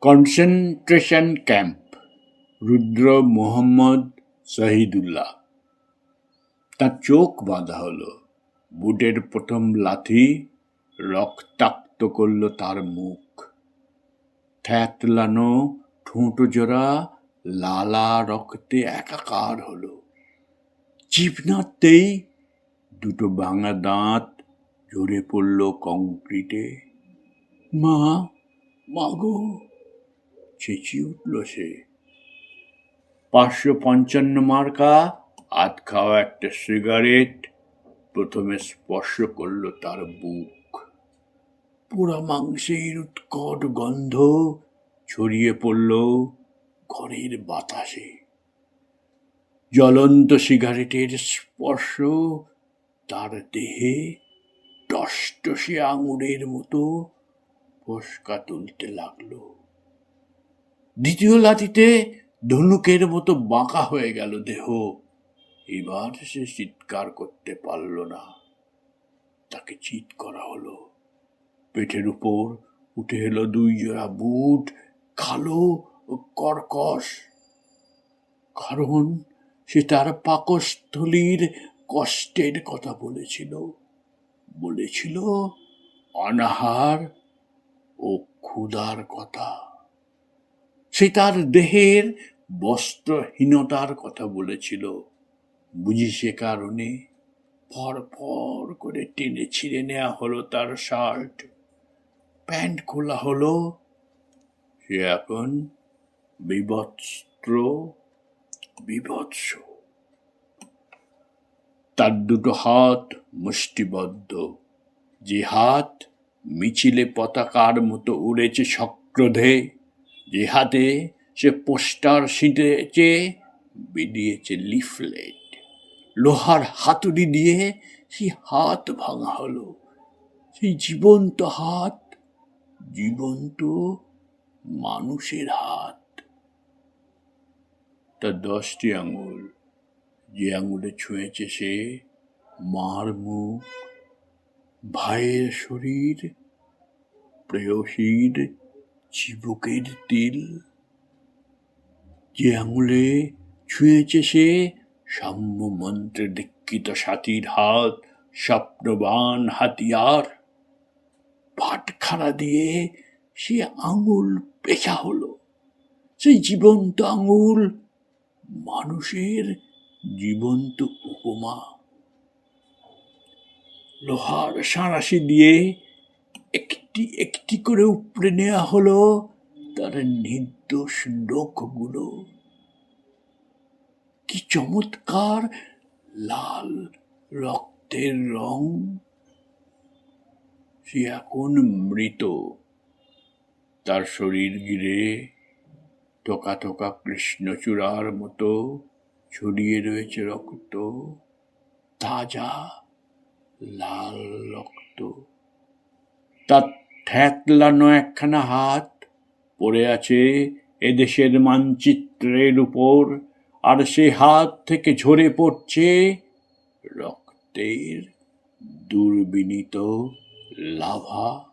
Concentration camp Rudra Mohammad Shahidullah. তার চোখ বাঁধা হলো। বুটের প্রথম লাথি রক্তাক্ত করল তার মুখ। থ্যাতলানো ঠোঁটো জোড়া লালা রক্তে একাকার হলো। জিভ নাড়তেই দুটো ভাঙা দাঁত ঝরে পড়ল কংক্রিটে। মা মাগো চেঁচিয়ে উঠল সে। পাঁচশো পঞ্চান্ন মার্কা আধ খাওয়া একটা সিগারেট, প্রথমে স্পর্শ করল তার বুক। পোড়া মাংসের উৎকট গন্ধ ছড়িয়ে পড়ল ঘরের বাতাসে। জ্বলন্ত সিগারেটের স্পর্শ তার দেহে টসটসে আঙুরের মতো ফসকা তুলতে লাগল। দ্বিতীয় লাঠিতে ধনুকের মতো বাঁকা হয়ে গেল দেহ। এবার সে চিৎকার করতে পারল না। তাকে চিৎ করা হলো। পেটের উপর উঠে এলো দুই জোড়া বুট, কালো ও কর্কশ। কারণ সে তার পাকস্থলীর কষ্টের কথা বলেছিল। বলেছিল, অনাহার ও ক্ষুধার কথা। সে তার দেহের বস্ত্রহীনতার কথা বলেছিল। বুঝি সে কারণে ফর করে টেনে ছিঁড়ে নেওয়া হলো তার শার্ট। প্যান্ট খোলা হলো। সে এখন বিবস্ত্র বিভৎস তার দুটো হাত মুষ্টিবদ্ধ। যে হাত মিছিলে পতাকার মতো উড়েছে সক্রোধে হাতে সে পোস্টার ছিঁটেছে বেরিয়েছে লিফলেট। লোহার হাতুড়ি দিয়ে সেই হাত ভাঙা হলো। সেই জীবন্ত হাত, জীবন্ত মানুষের হাত। তার দশটি আঙুল, যে আঙুলে ছুঁয়েছে সে মার মুখ, ভাইয়ের শরীর, প্রেয়সীর চিবুকের তিল যে আঙুলে ছুঁয়েছে সে সাম্য মন্ত্রে দীক্ষিত সাথীর হাত, স্বপ্নবান হাতিয়ার। দিয়ে সে আঙুল পেশা হলো। সেই জীবন্ত আঙুল মানুষের জীবন্ত উপমা। লোহার সাঁড়াশি দিয়ে একটি একটি করে উপড়ে নেওয়া হলো তার নির্দোষ লোকগুলো। কি চমৎকার লাল রক্তের রং। সে এখন মৃত। তার শরীর গিরে টোকা টোকা কৃষ্ণচূড়ার মতো ছড়িয়ে রয়েছে রক্ত, তাজা লাল রক্ত। তার থ্যাতলানো একখানা হাত পড়ে আছে এদেশের মানচিত্রের উপর, আর সে হাত থেকে ঝরে পড়ছে রক্তের দুর্বিনীত লাভা।